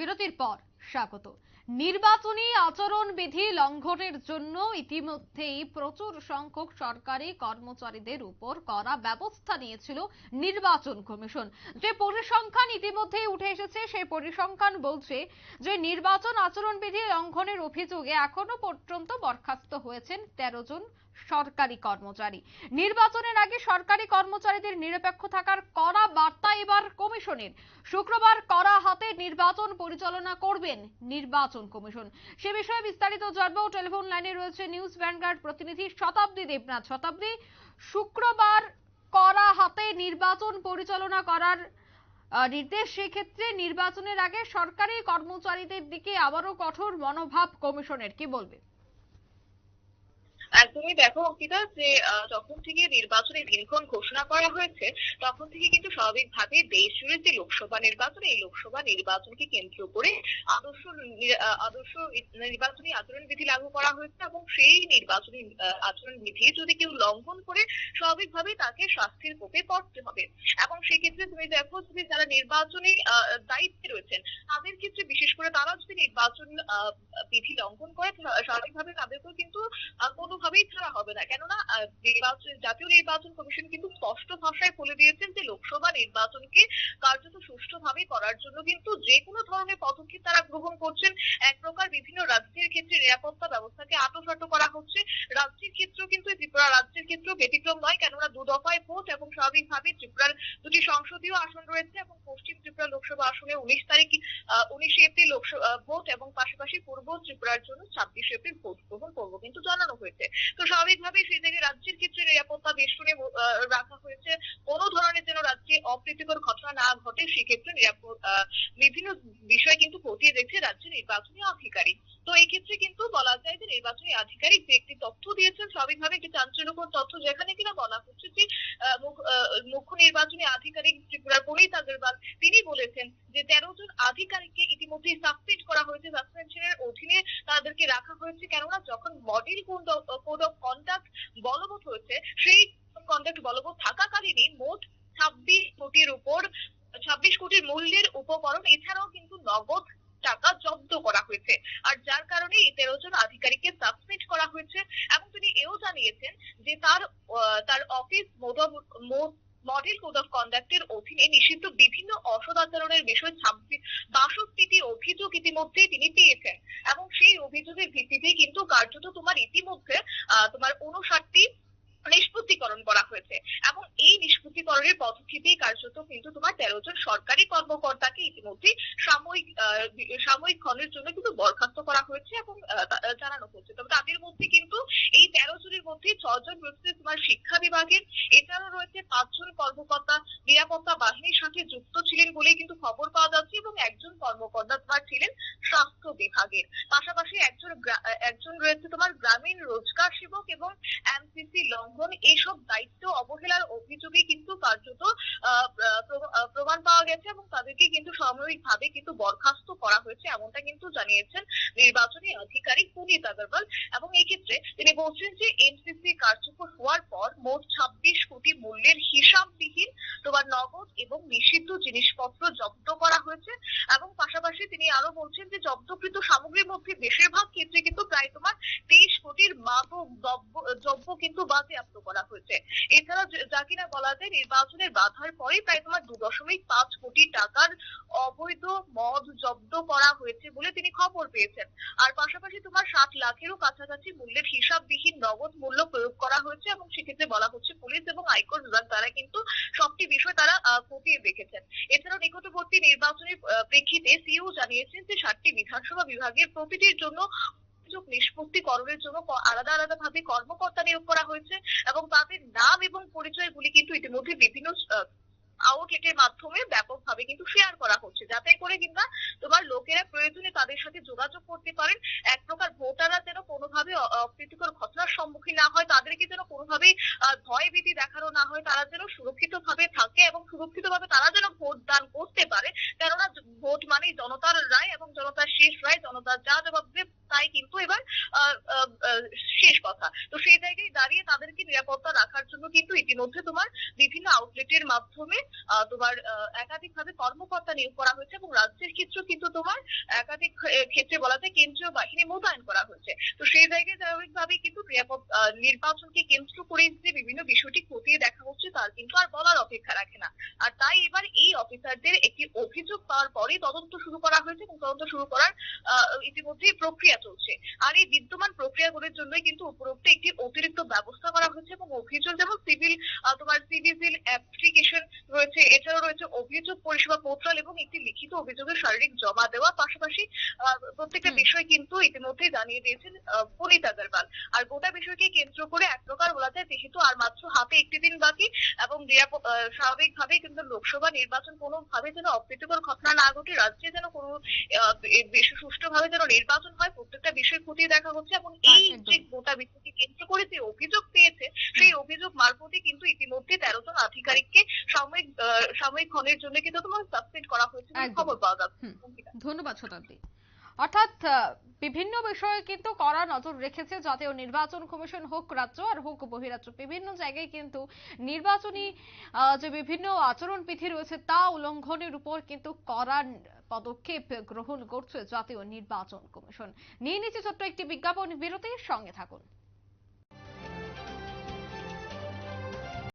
বিরতির পর স্বাগত। নির্বাচনী আচরণবিধি লঙ্ঘনের জন্য ইতিমধ্যেই প্রচুর সংখ্যক সরকারি কর্মচারীদের উপর করা ব্যবস্থা নিয়েছিল নির্বাচন কমিশন। যে পরিসংখ্যান ইতিমধ্যেই উঠে এসেছে, সেই পরিসংখ্যান বলছে যে নির্বাচন আচরণবিধি লঙ্ঘনের অভিযোগে এখনও পর্যন্ত বরখাস্ত হয়েছেন তেরো জন সরকারি কর্মচারী। নির্বাচনের আগে সরকারি কর্মচারীদের নিরপেক্ষ থাকার কড়া বার্তা এবার কমিশনের। শুক্রবার কড়া হাতে নির্বাচন পরিচালনা করবেন নির্বাচন কমিশন। সে বিষয়ে বিস্তারিত জানব। টেলিফোন লাইনে রয়েছে নিউজ ভ্যানগার্ড প্রতিনিধি শতাব্দী দেবনাথ। শতাব্দী, শুক্রবার করা হাতে নির্বাচন পরিচালনা করার নির্দেশ। সেক্ষেত্রে নির্বাচনের আগে সরকারি কর্মচারীদের দিকে আবারও কঠোর মনোভাব কমিশনের। কি বলবে একদমই দেখো অঙ্কিতা যে যখন থেকে নির্বাচনের দিনক্ষণ ঘোষণা করা হয়েছে তখন থেকে কিন্তু স্বাভাবিকভাবে দেশ জুড়ে যে লোকসভা নির্বাচন এই লোকসভা নির্বাচনকে কেন্দ্র করে আদর্শ আদর্শ নির্বাচনী আচরণ বিধি লাগু করা হয়েছে এবং সেই নির্বাচনী আচরণ বিধি যদি কেউ লঙ্ঘন করে স্বাভাবিকভাবে তাকে শাস্তির কোপে পড়তে হবে। এবং সেক্ষেত্রে তুমি দেখো যে যারা নির্বাচনী দায়িত্বে রয়েছেন তাদের ক্ষেত্রে বিশেষ করে তারা যদি নির্বাচন বিধি লঙ্ঘন করে স্বাভাবিকভাবে তাদেরকেও কিন্তু আহ, কোনোভাবেই ছাড়া হবে না। কেননা নির্বাচন, জাতীয় নির্বাচন কমিশন কিন্তু স্পষ্ট ভাষায় বলে দিয়েছেন যে লোকসভা নির্বাচনকে কার্যত সুষ্ঠুভাবে করার জন্য কিন্তু যে কোনো ধরনের পদক্ষেপ তারা গ্রহণ করছেন। এক প্রকার বিভিন্ন রাজ্যের ক্ষেত্রে নিরাপত্তা ব্যবস্থাকে আটোসাটো করা হচ্ছে। রাজ্যের ক্ষেত্রেও কিন্তু ত্রিপুরা রাজ্যের ক্ষেত্রেও ব্যতিক্রম নয়। কেননা দু দফায় ভোট এবং স্বাভাবিকভাবে ত্রিপুরার দুটি সংসদীয় আসন রয়েছে এবং পশ্চিম ত্রিপুরা লোকসভা আসনে উনিশ তারিখ উনিশে এপ্রিল লোকসভা ভোট এবং পাশাপাশি পূর্ব ত্রিপুরার জন্য ছাব্বিশে এপ্রিল ভোট গ্রহণ করব কিন্তু জানানো হয়েছে। তো স্বাভাবিকভাবেই সেই জায়গায় রাজ্যের ক্ষেত্রে নিরাপত্তা বেষ্টনে রাখা হয়েছে। কোনো ধরনের যেন রাজ্যে অপ্রীতিকর ঘটনা না ঘটে, সেক্ষেত্রে বিভিন্ন বিষয় কিন্তু খতিয়ে দেখছে রাজ্যের নির্বাচনী আধিকারিক। তো এই ক্ষেত্রে কিন্তু বলা যায় যে নির্বাচনী আধিকারিক যে একটি তথ্য দিয়েছেন, স্বাভাবিকভাবে একটি চাঞ্চল্যকর তথ্য যেখানে কিনা বলা হচ্ছে যে মুখ্য নির্বাচনী আধিকারিক ত্রিপুরার পুনিত আগরওয়াল তিনি বলেছেন যে তেরো জন আধিকারিককে ইতিমধ্যেই সাসপেন্ড করা হয়েছে সাসপেনশনের অধীনে তাদেরকে রাখা হয়েছে। কেননা যখন মডেল কোড অফ কন্ডাক্ট বলবৎ হয়েছে, সেই কন্ডাক্ট বলবৎ থাকাকালীনই মোট ছাব্বিশ কোটির উপর, ছাব্বিশ কোটির মূল্যের উপকরণ, এছাড়াও কিন্তু নগদ টাকা জব্দ করা হয়েছে। আর যার কারণে এই তেরো জন আধিকারিককে সাসপেন্ড করা হয়েছে। এবং তিনি এও জানিয়েছেন যে তার তার অফিস মডেল কোড অফ কন্ডাক্টের অধীনে নিষিদ্ধ বিভিন্ন অসদাচরণের বিষয়ে ছাব্বিশ, বাষট্টিটি অভিযোগ ইতিমধ্যে তিনি পেয়েছেন। এবং সেই অভিযোগের ভিত্তিতে কিন্তু কার্যত তোমার ইতিমধ্যে তোমার উনষাটটি নিষ্পত্তিকরণ করা হয়েছে। এবং এই নিষ্পত্তিকরণের পদ্ধতিতেই কার্যত কিন্তু তোমার তেরো জন সরকারি কর্মকর্তাকে ইতিমধ্যে সাময়িক সাময়িক ক্ষণের জন্য কিন্তু বরখাস্ত করা হয়েছে এবং জানানো হয়েছে। তবে তাদের মধ্যে কিন্তু এই তেরো জনের মধ্যে ছজন রয়েছে তোমার শিক্ষা বিভাগের। এছাড়াও রয়েছে পাঁচজন কর্মকর্তা নিরাপত্তা বাহিনীর সাথে যুক্ত ছিলেন বলেই কিন্তু খবর পাওয়া যাচ্ছে এবং একজন কর্মকর্তা ছিলেন স্বাস্থ্য বিভাগের। পাশাপাশি একজন একজন রয়েছে তোমার গ্রামীণ রোজগার সেবক এবং এমসিসি লঙ্ঘন এইসব দায়িত্ব অবহেলার অভিযোগে কিন্তু কার্যত প্রমাণ পাওয়া গেছে এবং তাদেরকে কিন্তু সাময়িকভাবে কিন্তু বরখাস্ত করা হয়েছে এমনটা কিন্তু জানিয়েছেন নির্বাচনী আধিকারিক পুনিত আগরওয়াল। এবং এই ক্ষেত্রে তিনি বলছেন যে এমসিসি কার্যকর হওয়ার পর মোট ছাব্বিশ কোটি মূল্যের হিসাববিহীন তোমার নগদ এবং নিষিদ্ধ জিনিসপত্র জব্দ করা হয়েছে এবং পাশাপাশি তিনি আরও বলছেন যে জব্দকৃত সামগ্রীর মধ্যে বেশিরভাগ ক্ষেত্রে কিন্তু প্রায় তোমার তেইশ কোটির মাদক দ্রব্য কিন্তু বাজেয়াপ্ত করা হয়েছে। এছাড়া যে- কিনা বলা যায় নির্বাচনের বাধার পরে প্রায় তোমার দু দশমিক পাঁচ কোটি টাকার অবৈধ মদ জব্দ হয়েছে বলে তিনি খবর পেয়েছেন। আর পাশাপাশি তোমার ষাট লাখেরও কাছাকাছি মূল্যের হিসাববিহীন নগদ মূল্য প্রয়োগ করা হয়েছে এবং সেক্ষেত্রে বলা হচ্ছে পুলিশ এবং আয়কর বিভাগ দ্বারা কিন্তু সবটি বিষয় তারা খতিয়ে দেখেছেন। এছাড়াও নিকটবর্তী নির্বাচনের প্রেক্ষিতে সিইও জানিয়েছেন যে ষাটটি বিধানসভা বিভাগের প্রতিটির জন্য অভিযোগ নিষ্পত্তিকরণের জন্য আলাদা আলাদা ভাবে কর্মকর্তা নিয়োগ করা হয়েছে এবং তাদের নাম এবং পরিচয়গুলি কিন্তু ইতিমধ্যে বিভিন্ন আউটলেটের মাধ্যমে ব্যাপকভাবে কিন্তু শেয়ার করা হচ্ছে। যাতে করে কিংবা তোমার লোকেরা প্রয়োজনে তাদের সাথে যোগাযোগ করতে পারেন। এক প্রকার ভোটাররা যেন কোনোভাবে অপ্রীতিকর ঘটনার সম্মুখীন না হয় তাদেরকে যেন কোনোভাবেই আহ, ভয়ভীতি দেখানো না হয় তারা যেন সুরক্ষিত ভাবে থাকে এবং সুরক্ষিত ভাবে তারা যেন ভোট দান করতে পারে। কেননা ভোট মানেই জনতার রায় এবং জনতার শেষ রায় জনতার যা জবাব দেবে তাই কিন্তু এবার শেষ কথা। তো সেই জায়গায় দাঁড়িয়ে তাদেরকে নিরাপত্তা রাখার জন্য কিন্তু ইতিমধ্যে তোমার বিভিন্ন আউটলেটের মাধ্যমে তোমার একাধিকভাবে কর্মকর্তা নিয়োগ করা হয়েছে এবং রাজ্যের ক্ষেত্রেও কিন্তু তোমার একাধিক ক্ষেত্রে বলা যায় কেন্দ্রীয় বাহিনী মোতায়েন করা হয়েছে। তো সেই জায়গায় স্বাভাবিকভাবে কিন্তু নির্বাচনকে কেন্দ্র করে যে বিভিন্ন বিষয়টি খতিয়ে দেখা হচ্ছে তার কিন্তু আর বলার অপেক্ষা রাখে না। আর তাই এবার এই অফিসারদের একটি অভিযোগ পাওয়ার পরে তদন্ত শুরু করা হয়েছে এবং তদন্ত শুরু করার আহ, ইতিমধ্যেই প্রক্রিয়া চলছে। আর এই বিদ্যমান প্রক্রিয়াগুলির জন্যই কিন্তু উপরোক্ত একটি অতিরিক্ত ব্যবস্থা করা হয়েছে এবং অভিযোগ যেমন সিভিল তোমার সিভিজিল অ্যাপ্লিকেশন রয়েছে এছাড়াও রয়েছে অভিযোগ পরিষেবা পোর্টাল এবং একটি লিখিত অভিযোগের শারীরিক জমা দেওয়া পাশাপাশি প্রত্যেকটা বিষয় কিন্তু ইতিমধ্যেই জানিয়ে দিয়েছেন পুনিত আগরওয়াল। আর গোটা বিষয়কে কেন্দ্র করে এক প্রকার বলা যায় যেহেতু আর মাত্র হাতে একটি দিন বাকি এবং স্বাভাবিকভাবে কিন্তু লোকসভা নির্বাচন কোনোভাবে যেন অপ্রীতিকর ঘটনা না ঘটে রাজ্যে যেন কোনো সুষ্ঠুভাবে যেন নির্বাচন হয় প্রত্যেকটা বিষয় খতিয়ে দেখা হচ্ছে এবং এই যে গোটা বিষয়কে কেন্দ্র করে যে অভিযোগ পেয়েছে সেই অভিযোগ মারফতে কিন্তু ইতিমধ্যে তেরো জন আধিকারিককে সাময়িক আহ, সাময়িক ক্ষণের জন্য কিন্তু তোমার সাসপেন্ড করা হয়েছে খবর পাওয়া যাচ্ছে। ধন্যবাদ শতাব্দী। অর্থাৎ বিভিন্ন বিষয়ে কিন্তু করা নজর রেখেছে জাতীয় নির্বাচন কমিশন, হোক রাজ্য আর হোক বহিরাজ্য। বিভিন্ন জায়গায় কিন্তু নির্বাচনী যে বিভিন্ন আচরণ বিধি রয়েছে তা উল্লঙ্ঘনের উপর কিন্তু কড়া পদক্ষেপ গ্রহণ করছে জাতীয় নির্বাচন কমিশন। নিয়ে নিচ্ছে ছোট্ট একটি বিজ্ঞাপন, বিরতির সঙ্গে থাকুন।